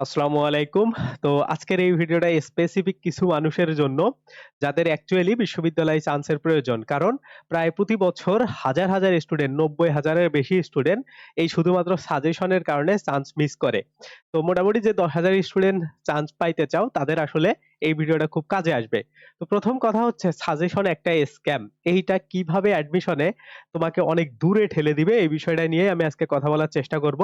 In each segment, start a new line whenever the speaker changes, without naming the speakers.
আসসালামু আলাইকুম। তো আজকের এই ভিডিওটা স্পেসিফিক কিছু মানুষের জন্য যাদের অ্যাকচুয়ালি বিশ্ববিদ্যালয়ে চান্সের প্রয়োজন। কারণ প্রায় প্রতি বছর হাজার, হাজার স্টুডেন্ট নব্বই হাজারের বেশি স্টুডেন্ট এই শুধুমাত্র সাজেশনের কারণে চান্স মিস করে। তো মোটামুটি যে ১০,০০০ স্টুডেন্ট চান্স পাইতে চাও তাদের আসলে এই ভিডিওটা খুব কাজে আসবে। তো ১ম কথা হচ্ছে সাজেশন একটা স্ক্যাম। এইটা কীভাবে অ্যাডমিশনে তোমাকে অনেক দূরে ঠেলে দিবে, এই বিষয়টা নিয়ে আমি আজকে কথা বলার চেষ্টা করব।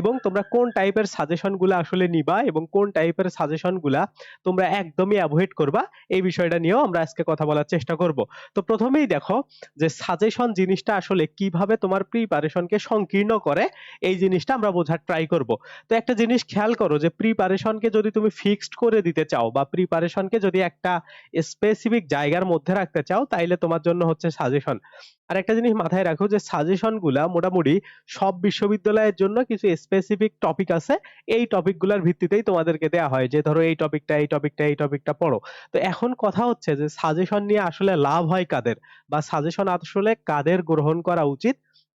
এবং তোমরা কোন টাইপের সাজেশনগুলা আসলে নিবা এবং কোন টাইপের সাজেশনগুলা তোমরা একদমই এভয়েড করবা, এই বিষয়টা নিয়েও আমরা আজকে কথা বলার চেষ্টা করব। তো প্রথমেই দেখো যে সাজেশন জিনিসটা আসলে কীভাবে তোমার প্রিপারেশনকে সংকীর্ণ করে, এই জিনিসটা আমরা বোঝার ট্রাই করব। তো একটা জিনিস খেয়াল করো যে প্রিপারেশনকে যদি তুমি ফিক্সড করে দিতে চাও বা প্রিপারেশনকে যদি একটা স্পেসিফিক জায়গার মধ্যে রাখতে চাও, তাইলে তোমার জন্য হচ্ছে সাজেশন। আর একটা জিনিস মাথায় রাখো যে সাজেশনগুলা মোটামুটি সব বিশ্ববিদ্যালয়ের জন্য কিছু স্পেসিফিক টপিক আছে। এই টপিকগুলার ভিত্তিতেই তোমাদেরকে দেয়া হয় যে, ধরো এই টপিকটা এই টপিকটা এই টপিকটা পড়ো। তো এখন কথা হচ্ছে যে সাজেশন নিয়ে আসলে লাভ হয় কাদের? বা সাজেশন আসলে কাদের গ্রহণ করা উচিত?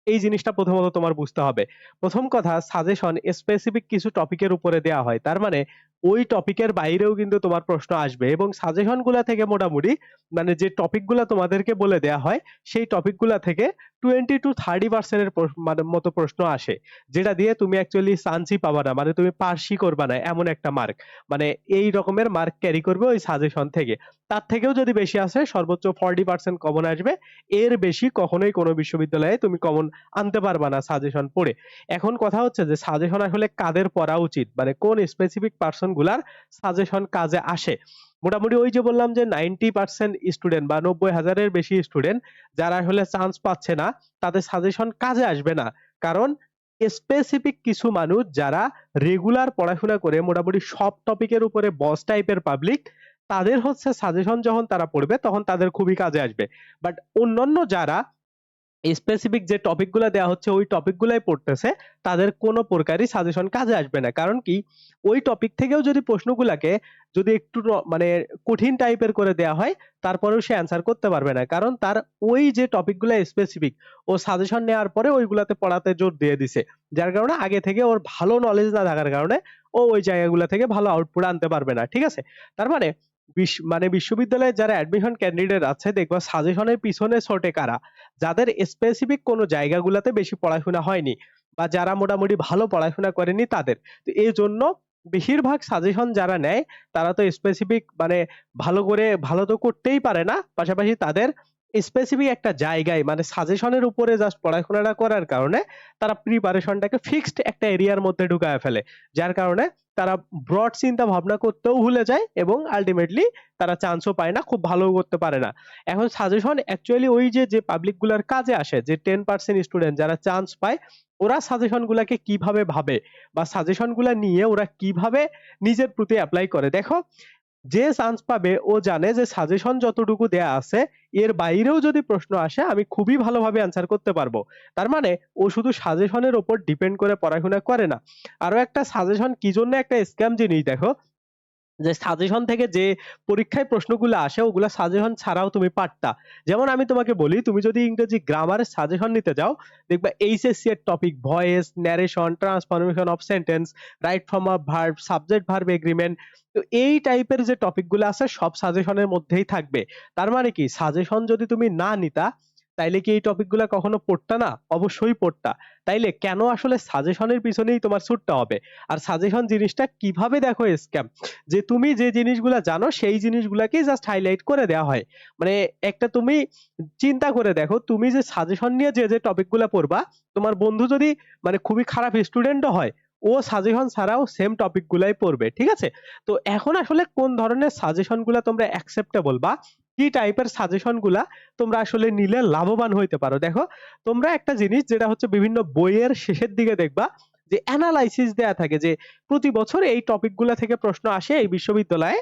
এই জিনিসটা প্রথমত তোমার বুঝতে হবে। প্রথম কথা সাজেশন স্পেসিফিক কিছু টপিকের উপরে দেয়া হয়। তার মানে ওই টপিকের বাইরেও কিন্তু তোমার প্রশ্ন আসবে এবং সাজেশনগুলা থেকে মোটামুটি মানে যে টপিকগুলা তোমাদেরকে বলে দেয়া হয়, সেই টপিকগুলা থেকে টোয়েন্টি টু থার্টি পার্সেন্টের মানে মতো প্রশ্ন আসে, যেটা দিয়ে তুমি অ্যাকচুয়ালি চান্সই পাবা না মানে তুমি পার্সই করবা না, এমন একটা মার্ক মানে এই রকমের মার্ক ক্যারি করবে ওই সাজেশন থেকে। তার থেকেও যদি বেশি আসে, সর্বোচ্চ ফর্টি পার্সেন্ট কমন আসবে, এর বেশি কখনোই কোনো বিশ্ববিদ্যালয়ে তুমি কমন আনতে পারবা না সাজেশন পড়ে। এখন কথা হচ্ছে যে সাজেশন আসলে কাদের পড়া উচিত মানে কোন স্পেসিফিক পার্সন গুলার সাজেশন কাজে আসে। মোটামুটি ওই যে বললাম যে নাইনটি পার্সেন্ট স্টুডেন্ট বা নব্বই হাজারের বেশি স্টুডেন্ট যারা আসলে চান্স পাচ্ছে না, তাদের সাজেশন কাজে আসবে না। কারণ স্পেসিফিক কিছু মানুষ যারা রেগুলার পড়াশোনা করে মোটামুটি সব টপিকের উপরে বস টাইপের পাবলিক তাদের হচ্ছে সাজেশন যখন তারা পড়বে তখন তাদের খুবই কাজে আসবে। বাট অন্যান্য যারা স্পেসিফিক যে টপিকগুলো দেওয়া হচ্ছে, ওই টপিকগুলাই পড়তেছে, তাদের কোনো প্রকারই সাজেশন কাজে আসবে না। কারণ কি, ওই টপিক থেকেও যদি প্রশ্নগুলাকে যদি একটু মানে কঠিন টাইপের করে দেয়া হয়, তারপরেও সে অ্যান্সার করতে পারবে না। কারণ তার ওই যে টপিকগুলো স্পেসিফিক ও সাজেশন নেওয়ার পরে ওইগুলাতে পড়াতে জোর দিয়ে দিছে। যার কারণে আগে থেকে ওর ভালো নলেজ না থাকার কারণে ও ওই জায়গাগুলো থেকে ভালো আউটপুট আনতে পারবে না, ঠিক আছে? তার মানে মানে বিশ্ববিদ্যালয়ে যারা অ্যাডমিশন ক্যান্ডিডেট আছে, দেখবা সাজেশনের পিছনে ছোটে কারা। যাদের স্পেসিফিক কোনো জায়গাগুলোতে বেশি পড়াশোনা হয়নি বা যারা মোটামুটি ভালো পড়াশোনা করেনি তাদের। তো এই জন্য বেশিরভাগ সাজেশন যারা নেয়, তারা তো স্পেসিফিক মানে ভালো করে, ভালো তো করতেই পারে না। পাশাপাশি তাদের স্পেসিফিক একটা জায়গায় মানে সাজেশনের উপরে জাস্ট পড়াশোনাটা করার কারণে তারা প্রিপারেশনটাকে ফিক্সড একটা এরিয়ার মধ্যে ঢুকায় ফেলে। যার কারণে তারা ব্রড চিন্তা ভাবনা করতেও ভুলে যায় এবং আলটিমেটলি তারা চান্সও পায় না, খুব ভালো করতে পারে না। এখন সাজেশন অ্যাকচুয়ালি ওই যে যে পাবলিকগুলার কাজে আসে, যে টেন পার্সেন্ট স্টুডেন্ট যারা চান্স পায়, ওরা সাজেশন গুলাকে কীভাবে ভাবে বা সাজেশনগুলো নিয়ে ওরা কীভাবে নিজের প্রতি অ্যাপ্লাই করে। দেখো যে চান্স পাবে, ও জানে যে সাজেশন যতটুকু দেয়া আছে, এর বাইরেও যদি প্রশ্ন আসে, আমি খুবই ভালোভাবে অ্যান্সার করতে পারব। তার মানে ও শুধু সাজেশনের ওপর ডিপেন্ড করে পড়াশোনা করে না। আরও একটা সাজেশন কি জন্য একটা স্ক্যাম জিনিস দেখো যে সাজেশন থেকে যে পরীক্ষায় প্রশ্নগুলো আসে, ওগুলো সাজেশন ছাড়াও তুমি পারতা যেমন আমি তোমাকে বলি, তুমি যদি ইংরেজি গ্রামারের সাজেশন নিতে যাও, দেখবা এইচএসসি এর topic voice narration transformation of sentence right form of verb subject verb agreement তো এই টাইপের যে টপিকগুলো আছে, সব সাজেশনের মধ্যেই থাকবে। তার মানে কি? সাজেশন যদি তুমি না নিতা তাইলে কি এই টপিকগুলো কখনো পড়তা না? অবশ্যই পড়তা। তাইলে কেন আসলে সাজেশনের পিছনেই তোমার ছুটতে হবে? আর সাজেশন জিনিসটা কীভাবে দেখো স্ক্যাম যে তুমি যে জিনিসগুলা জানো, সেই জিনিসগুলাকেই জাস্ট হাইলাইট করে দেওয়া হয়। মানে একটা তুমি চিন্তা করে দেখো, তুমি যে সাজেশন নিয়ে যে যে টপিকগুলো পড়বা, তোমার বন্ধু যদি মানে খুবই খারাপ স্টুডেন্টও হয়, ও সাজেশন ছাড়াও সেম টপিক গুলাই পড়বে, ঠিক আছে? তো এখন আসলে কোন ধরনের সাজেশনগুলা তোমরা অ্যাকসেপ্টেবল বা কি টাইপের সাজেশনগুলা তোমরা আসলে নিলে লাভবান হইতে পারো? দেখো, তোমরা একটা জিনিস যেটা হচ্ছে বিভিন্ন বইয়ের শেষের দিকে দেখবা, যে অ্যানালাইসিস দেয়া থাকে যে প্রতি বছর এই টপিকগুলা থেকে প্রশ্ন আসে এই বিশ্ববিদ্যালয়ে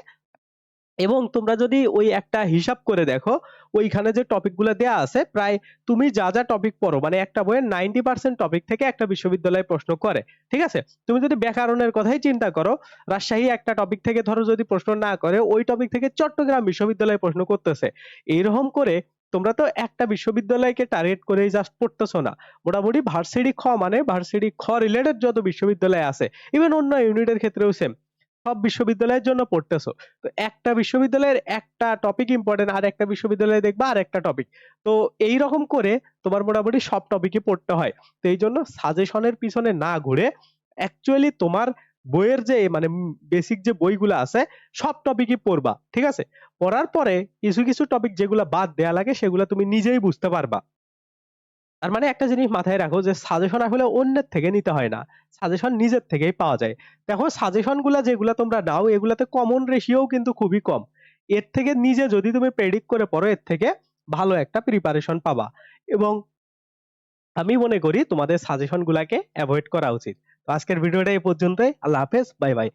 এবং তোমরা যদি ওই একটা হিসাব করে দেখো, ওইখানে যে টপিকগুলো দেয়া আছে, প্রায় তুমি যা যা টপিক পড়ো মানে একটা বইয়ের নাইনটি পার্সেন্ট টপিক থেকে একটা বিশ্ববিদ্যালয়ে প্রশ্ন করে, ঠিক আছে? তুমি যদি ব্যাকরণের কথাই চিন্তা করো, রাজশাহী একটা টপিক থেকে ধরো যদি প্রশ্ন না করে, ওই টপিক থেকে চট্টগ্রাম বিশ্ববিদ্যালয়ে প্রশ্ন করতেছে। এইরকম করে তোমরা তো একটা বিশ্ববিদ্যালয়কে টার্গেট করেই জাস্ট পড়তেছো না। মোটামুটি ভার্সিটি খ মানে ভার্সিটি খ রিলেটেড যত বিশ্ববিদ্যালয় আছে ইভেন অন্য ইউনিটের ক্ষেত্রেও সেম সব বিশ্ববিদ্যালয়ের জন্য পড়তেছো। তো একটা বিশ্ববিদ্যালয়ের একটা টপিক ইম্পর্টেন্ট আর একটা বিশ্ববিদ্যালয়ে দেখবা আর একটা টপিক তো এই রকম করে তোমার মোটামুটি সব টপিকই পড়তে হয়। তো এই জন্য সাজেশনের পিছনে না ঘুরে অ্যাকচুয়ালি তোমার বইয়ের যে মানে বেসিক যে বইগুলো আছে, সব টপিকই পড়বা, ঠিক আছে? পড়ার পরে কিছু কিছু টপিক যেগুলো বাদ দেয়া লাগে, সেগুলো তুমি নিজেই বুঝতে পারবা। তার মানে একটা জিনিস মাথায় রাখো যে সাজেশন আসলে অন্যের থেকে নিতে হয় না। সাজেশন নিজের থেকেই পাওয়া যায়। দেখো সাজেশনগুলা যেগুলা তোমরা নাও, এগুলাতে কমন রেশিও কিন্তু খুবই কম। এর থেকে নিজে যদি তুমি প্রেডিক্ট করে পড়ো, এর থেকে ভালো একটা প্রিপারেশন পাবা। এবং আমি মনে করি তোমাদের সাজেশন গুলাকে অ্যাভয়েড করা উচিত। আজকের ভিডিওটা এই পর্যন্তই। আল্লাহ হাফেজ বাই বাই